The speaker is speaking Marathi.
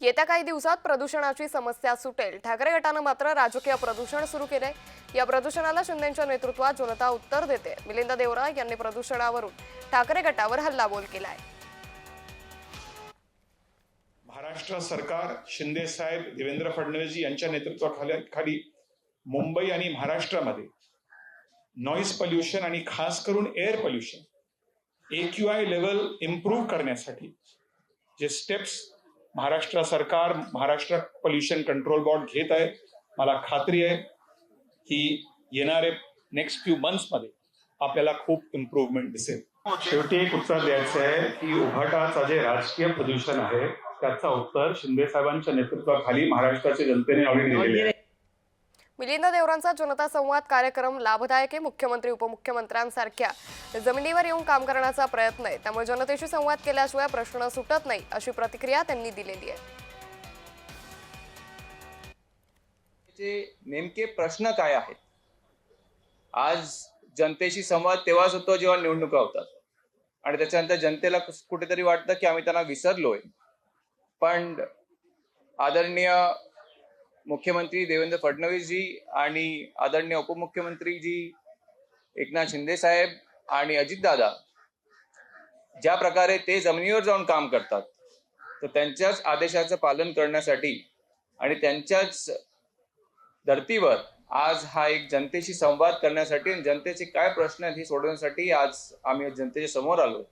येत्या काही दिवसात प्रदूषणाची समस्या सुटेल. ठाकरे गटानं मात्र राजकीय प्रदूषण सुरू केलंय. या प्रदूषणाला शिंदेच्या नेतृत्वात जनता उत्तर देते. मिलिंद देवरा यांनी प्रदूषणावरून ठाकरे गटावर हल्लाबोल केलाय. महाराष्ट्र सरकार शिंदे साहेब देवेंद्र फडणवीस यांच्या नेतृत्वाखाली खाली मुंबई आणि महाराष्ट्रामध्ये नॉईज पोल्युशन आणि खास करून air pollution A Q I level improve करण्यासाठी जे स्टेप्स महाराष्ट्र सरकार महाराष्ट्र पोल्युशन कंट्रोल बोर्ड घेत आहे. मला खात्री आहे की येणारे नेक्स्ट फ्यू मंथ्समध्ये आपल्याला खूप इम्प्रूव्हमेंट दिसेल. शेवटी एक उत्तर द्यायचं आहे की उभाटाचं जे राजकीय प्रदूषण आहे त्याचा उत्तर शिंदे साहेबांच्या नेतृत्वाखाली महाराष्ट्राच्या जनतेने ऑलरेडी दिलेले आहे. मिलिंद देवरांचा जनता संवाद कार्यक्रम लाभदायक आहे मुख्यमंत्री उपमुख्यमंत्र्यांसारख्या. जमिनीवर येऊन काम करण्याचा प्रयत्न आहे त्यामुळे जनतेशी संवाद केल्याशिवाय प्रश्न सुटत नाही अशी प्रतिक्रिया त्यांनी दिलेली आहे. नेमके प्रश्न काय आहेत? आज जनतेशी संवाद तेव्हाच होतो जेव्हा निवडणुका होतात. आणि त्याच्यानंतर जनतेला कुठेतरी वाटतं की आम्ही त्यांना विसरलोय. पण आदरणीय मुख्यमंत्री देवेंद्र फडणवीसजी आणि आदरणीय उपमुख्यमंत्रीजी एकनाथ शिंदे साहेब आणि अजितदादा ज्या प्रकारे ते जमिनीवर जाऊन काम करतात तर त्यांच्याच आदेशाचं पालन करण्यासाठी आणि त्यांच्याच धर्तीवर आज हा एक जनतेशी संवाद करण्यासाठी आणि जनतेचे काय प्रश्न आहेत हे सोडवण्यासाठी आज आम्ही जनतेच्या समोर आलो.